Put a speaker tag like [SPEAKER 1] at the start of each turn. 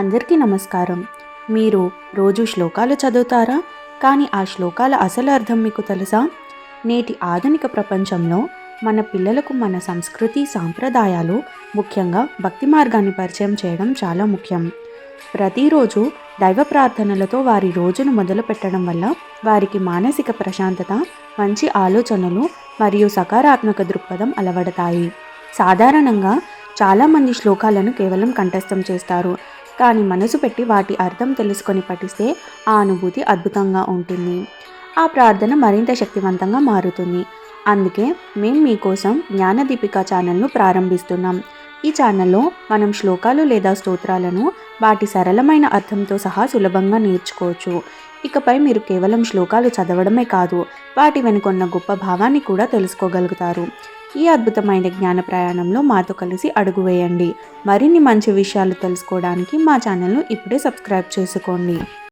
[SPEAKER 1] అందరికీ నమస్కారం. మీరు రోజు శ్లోకాలు చదువుతారా? కానీ ఆ శ్లోకాల అసలు అర్థం మీకు తెలుసా? నేటి ఆధునిక ప్రపంచంలో మన పిల్లలకు మన సంస్కృతి సాంప్రదాయాలు ముఖ్యంగా భక్తి మార్గాన్ని పరిచయం చేయడం చాలా ముఖ్యం. ప్రతిరోజు దైవ ప్రార్థనలతో వారి రోజును మొదలు పెట్టడం వల్ల వారికి మానసిక ప్రశాంతత మంచి ఆలోచనలు మరియు సకారాత్మక దృక్పథం అలవడతాయి. సాధారణంగా చాలామంది శ్లోకాలను కేవలం కంఠస్థం చేస్తారు. కానీ మనసు పెట్టి వాటి అర్థం తెలుసుకొని పఠిస్తే ఆ అనుభూతి అద్భుతంగా ఉంటుంది. ఆ ప్రార్థన మరింత శక్తివంతంగా మారుతుంది. అందుకే మేము మీకోసం జ్ఞానదీపిక ఛానల్ను ప్రారంభిస్తున్నాం. ఈ ఛానల్లో మనం శ్లోకాలు లేదా స్తోత్రాలను వాటి సరళమైన అర్థంతో సహా సులభంగా నేర్చుకోవచ్చు. ఇకపై మీరు కేవలం శ్లోకాలు చదవడమే కాదు వాటి వెనుకొన్న గొప్ప భావాన్ని కూడా తెలుసుకోగలుగుతారు. ఈ అద్భుతమైన జ్ఞాన ప్రయాణంలో మాతో కలిసి అడుగు వేయండి. మరిన్ని మంచి విషయాలు తెలుసుకోవడానికి మా ఛానల్ను ఇప్పుడే సబ్స్క్రైబ్ చేసుకోండి.